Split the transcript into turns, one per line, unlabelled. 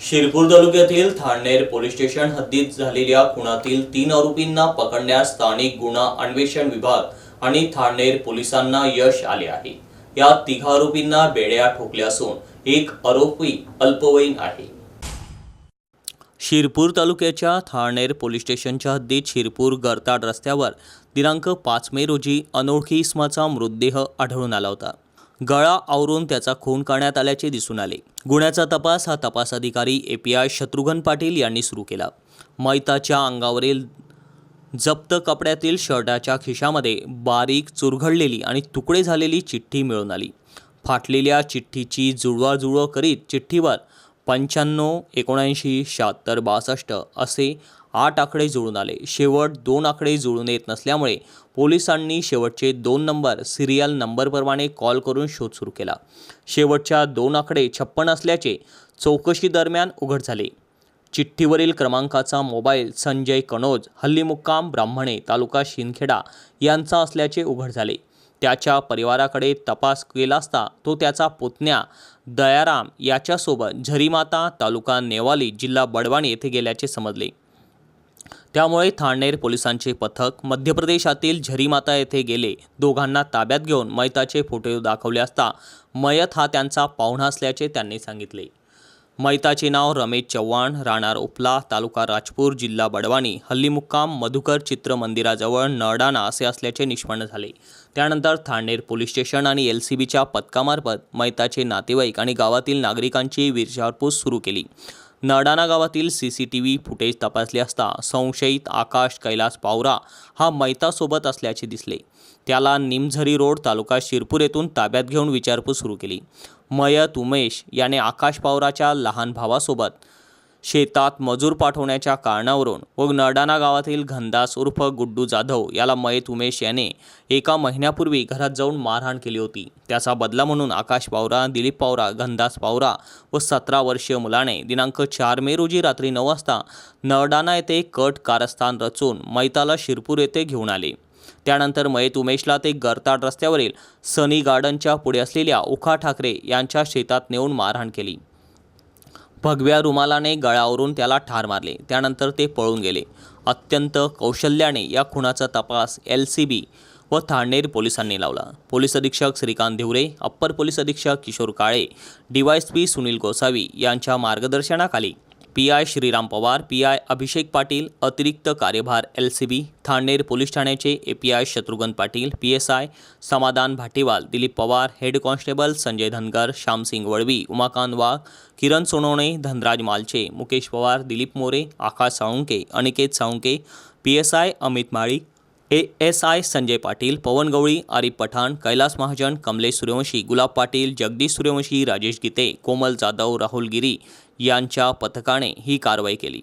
शिरपूर तालुक्यातील थाणनेर police station हद्दीत झालेल्या खुनातील तीन आरोपींना पकडण्यास स्थानिक गुन्हा अन्वेषण विभाग आणि थाणनेर पोलिसांना यश आले आहे. या तिघा आरोपींना बेड्या ठोकल्या असून एक आरोपी अल्पवयीन आहे. शिरपूर तालुक्याच्या थाणेर पोलीस स्टेशनच्या हद्दीत शिरपूर गरताड रस्त्यावर दिनांक पाच मे रोजी अनोळखी इसमाचा मृतदेह आढळून आला होता. गळा आवरून त्याचा खून करण्यात आल्याचे दिसून आले. गुन्ह्याचा तपास हा तपास अधिकारी A. P. I. Shatrughna Patil यांनी सुरू केला. मैताच्या अंगावरील जप्त कपड्यातील शर्टाच्या खिशामध्ये बारीक चुरघडलेली आणि तुकडे झालेली चिठ्ठी मिळून आली. फाटलेल्या चिठ्ठीची जुळवाजुळव करीत चिठ्ठीवर पंच्याण्णव एकोणऐंशी शहात्तर बासष्ट असे आठ आकडे जुळून आले. शेवट दोन आकडे जुळून येत नसल्यामुळे पोलिसांनी शेवटचे दोन नंबर सिरियल नंबरप्रमाणे कॉल करून शोध सुरू केला. शेवटच्या दोन आकडे छप्पन असल्याचे चौकशी दरम्यान उघड झाले. चिठ्ठीवरील क्रमांकाचा मोबाईल संजय कनोज हल्लीमुक्काम ब्राह्मणे तालुका शिंदखेडा यांचा असल्याचे उघड झाले. त्याच्या परिवाराकडे तपास केला असता तो त्याचा पुतण्या दयाराम याच्यासोबत झरीमाता तालुका नेवाली जिल्हा बडवाणी येथे गेल्याचे समजले. त्यामुळे थाणेर पोलिसांचे पथक मध्य प्रदेशातील झरीमाता येथे गेले. दोघांना ताब्यात घेऊन मैताचे फोटो दाखवले असता मयत हा त्यांचा पाहुणा असल्याचे त्यांनी सांगितले. मैताचे नाव रमेश चव्हाण राहणार उपला तालुका राजपूर जिल्हा बडवानी. हल्ली मुक्काम मधुकर चित्र मंदिराजवळ नरडाणा असे असल्याचे निष्पन्न झाले. त्यानंतर थांडेर पोलीस स्टेशन आणि एल सी बीच्या पथकामार्फत मैताचे नातेवाईक आणि गावातील नागरिकांची विचारपूस सुरू केली. नडाणा गावातील C C T V footage तपासले असता संशयित आकाश कैलास पावरा हा मैतासोबत असल्याचे दिसले. त्याला निमझरी रोड तालुका शिरपूर येथून ताब्यात घेऊन विचारपूस सुरू केली. मयत उमेश याने आकाश पावराच्या लहान भावासोबत शेतात मजूर पाठवण्याच्या कारणावरून व नरडाणा गावातील घनदास उर्फ गुड्डू जाधव याला मयत उमेश याने एका महिन्यापूर्वी घरात जाऊन मारहाण केली होती. त्याचा बदला म्हणून आकाश पावरा दिलीप पावरा घनदास पावरा व सतरा वर्षीय मुलाने दिनांक चार मे रोजी रात्री नऊ वाजता नरडाणा येथे कट कारस्थान रचून मैताला शिरपूर येथे घेऊन आले. त्यानंतर मयत उमेशला ते गरताड रस्त्यावरील सनी गार्डनच्या पुढे असलेल्या उखा ठाकरे यांच्या शेतात नेऊन मारहाण केली. भगव्या रुमालाने गळ्यावरून त्याला ठार मारले. त्यानंतर ते पळून गेले. अत्यंत कौशल्याने या खुनाचा तपास एल सी बी व थाणेर पोलिसांनी लावला. पोलीस अधीक्षक श्रीकांत धिवरे अप्पर पोलीस अधीक्षक किशोर काळे डीवायएसपी सुनील गोसावी यांच्या मार्गदर्शनाखाली P I Shriram Pawar P I Abhishek Patil अतिरिक्त कार्यभार L C B Thander police ठाण्याचे A P I Shatrughna Patil P S I Samadhan Bhatiwal Dilip Pawar head constable Sanjay Dhangar Shyamsing Valvi Umakant Wagh Kiran Sonawane Dhanraj Malche Mukesh Pawar Dilip More Akash Salunke Aniket Salunke P S I Amit Mali A S I Sanjay Patil Pawan Gawali Arif Pathan Kailas Mahajan Kamlesh Suryavanshi Gulab Patil Jagdish Suryavanshi Rajesh Gite Komal Jadhav Rahul Giri यांच्या पथकाने ही कारवाई केली.